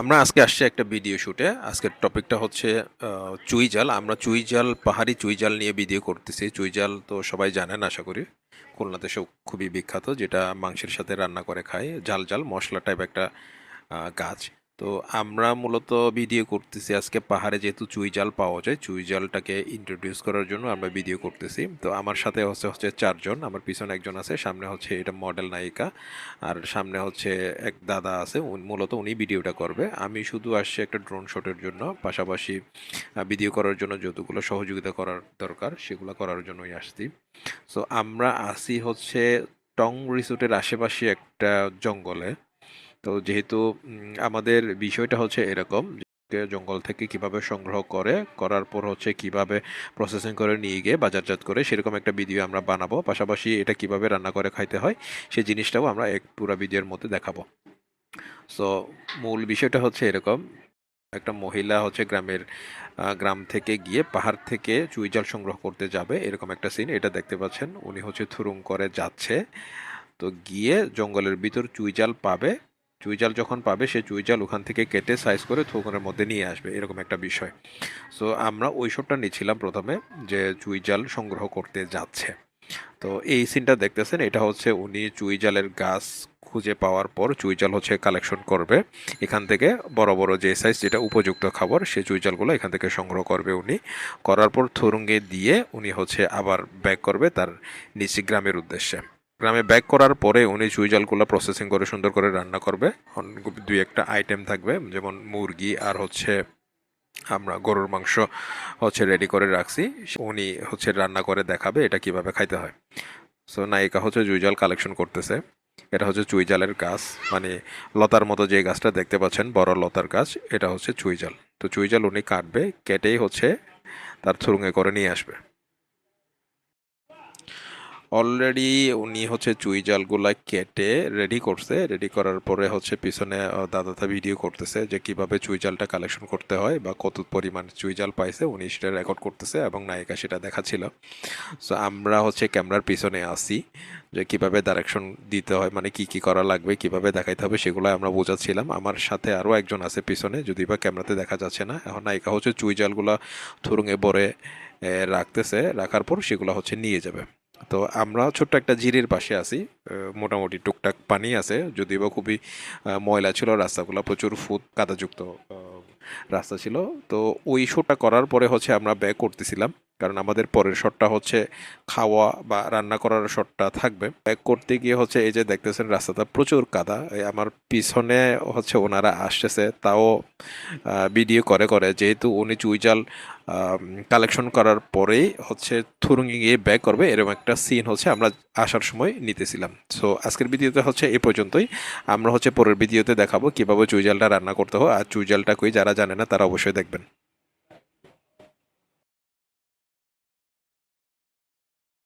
আমরা আজকে আসছি একটা ভিডিও শুটে আজকের টপিকটা হচ্ছে চুই জাল। আমরা চুই জাল, পাহাড়ি চুই জাল নিয়ে ভিডিও করতেছি। চুই জাল তো সবাই জানেন, আশা করি। খুলনাতে সব খুবই বিখ্যাত, যেটা মাংসের সাথে রান্না করে খায়। জাল জাল, মশলা টাইপ একটা গাছ। তো আমরা মূলত ভিডিও করতেছি। আজকে পাহাড়ে যেহেতু চুই জাল পাওয়া যায়, চুই জালটাকে ইন্ট্রোডিউস করার জন্য আমরা ভিডিও করতেছি। তো আমার সাথে হচ্ছে হচ্ছে চারজন, আমার পিছনে একজন আছে, সামনে হচ্ছে এটা মডেল নায়িকা, আর সামনে হচ্ছে এক দাদা আছে মূলত উনি ভিডিওটা করবে। আমি শুধু আসছি একটা ড্রোন শটের জন্য, পাশাপাশি ভিডিও করার জন্য যতগুলো সহযোগিতা করার দরকার, সেগুলো করার জন্যই আসছি। সো আমরা আসি হচ্ছে টং রিসোর্টের আশেপাশে একটা জঙ্গলে। তো যেহেতু আমাদের বিষয়টা হচ্ছে এরকম জঙ্গল থেকে কীভাবে সংগ্রহ করে, করার পর হচ্ছে কীভাবে প্রসেসিং করে নিয়ে গিয়ে বাজারজাত করে, সেরকম একটা ভিডিও আমরা বানাবো। পাশাপাশি এটা কীভাবে রান্না করে খাইতে হয় সেই জিনিসটাও আমরা এক পুরো ভিডিওর মধ্যে দেখাবো। সো মূল বিষয়টা হচ্ছে এরকম, একটা মহিলা হচ্ছে গ্রামের গ্রাম থেকে গিয়ে পাহাড় থেকে চুই জাল সংগ্রহ করতে যাবে, এরকম একটা সিন এটা দেখতে পাচ্ছেন। উনি হচ্ছে থুরুং করে যাচ্ছে, তো গিয়ে জঙ্গলের ভিতর চুই জাল পাবে চুই জাল যখন পাবে, সে চুই জাল ওখান থেকে কেটে সাইজ করে থুকনের মধ্যে নিয়ে আসবে, এরকম একটা বিষয়। সো আমরা ওই শটটা নিচ্ছিলাম প্রথমে যে চুই জাল সংগ্রহ করতে যাচ্ছে। তো এই সিনটা দেখতেছেন, এটা হচ্ছে উনি চুই জালের গাছ খুঁজে পাওয়ার পর চুই জাল হচ্ছে কালেকশন করবে। এখান থেকে বড় বড় যে সাইজ যেটা উপযুক্ত খাবার সেই চুই জালগুলো এখান থেকে সংগ্রহ করবে উনি। করার পর থুরুঙ্গে দিয়ে উনি হচ্ছে আবার ব্যাক করবে তার নিচে গ্রামের উদ্দেশ্যে। গ্রামে ব্যাক করার পরে উনি চুই জালগুলো প্রসেসিং করে সুন্দর করে রান্না করবে। দুই একটা আইটেম থাকবে, যেমন মুরগি আর হচ্ছে আমরা গরুর মাংস হচ্ছে রেডি করে রাখছি। উনি হচ্ছে রান্না করে দেখাবে এটা কীভাবে খাইতে হয়। সো নায়িকা হচ্ছে জুইজাল কালেকশন করতেছে। এটা হচ্ছে চুইজালের গাছ। মানে লতার মতো যে গাছটা দেখতে পাচ্ছেন, বড় লতার গাছ, এটা হচ্ছে চুইজাল তো চুইজাল উনি কাটবে, কেটেই হচ্ছে তার থুরুঙে করে নিয়ে আসবে। অলরেডি উনি হচ্ছে চুই জালগুলা কেটে রেডি করছে। রেডি করার পরে হচ্ছে পিছনে দাদাটা ভিডিও করতেছে যে কীভাবে চুই জালটা কালেকশন করতে হয় বা কত পরিমাণ চুই জাল পাইছে। উনি সেটা রেকর্ড করতেছে এবং নায়িকা সেটা দেখাচ্ছিল। সো আমরা হচ্ছে ক্যামেরার পিছনে আসি যে কীভাবে ডাইরেকশন দিতে হয় মানে কি কি করা লাগবে, কীভাবে দেখাইতে হবে সেগুলো আমরা বোঝাচ্ছিলাম। আমার সাথে আরও একজন আছে পিছনে যদি বা ক্যামেরাতে দেখা যাচ্ছে না। এখন নায়িকা হচ্ছে চুই জালগুলা থুরুঙে ভরে রাখতেছে। রাখার পর সেগুলো হচ্ছে নিয়ে যাবে। তো আমরা ছোট্ট একটা জিরের পাশে আছি মোটামুটি টুকটাক পানি আছে, যদিও বা খুবই ময়লা ছিল, রাস্তাগুলো প্রচুর ফুট কাদাযুক্ত রাস্তা ছিল। তো ওই শোটা করার পরে হচ্ছে আমরা ব্যাক করতেছিলাম। কারণ আমাদের পরের শটটা হচ্ছে খাওয়া বা রান্না করার শটটা থাকবে। ব্যাক করতে গিয়ে হচ্ছে এই যে দেখতেছেন রাস্তাটা প্রচুর কাদা। আমার পিছনে হচ্ছে ওনারা আসতেছে, তাও ভিডিও করে করে। যেহেতু উনি চুইজাল কালেকশন করার পরেই হচ্ছে থুরুঙ্গি গিয়ে ব্যাক করবে, এরকম একটা সিন হচ্ছে আমরা আসার সময় নিতেছিলাম। সো আজকের ভিডিওতে হচ্ছে এই পর্যন্তই। আমরা হচ্ছে পরের ভিডিওতে দেখাবো কীভাবে চুইজালটা রান্না করতে হয়। আর চুইজালটা কই যারা জানে না তারা অবশ্যই দেখবেন।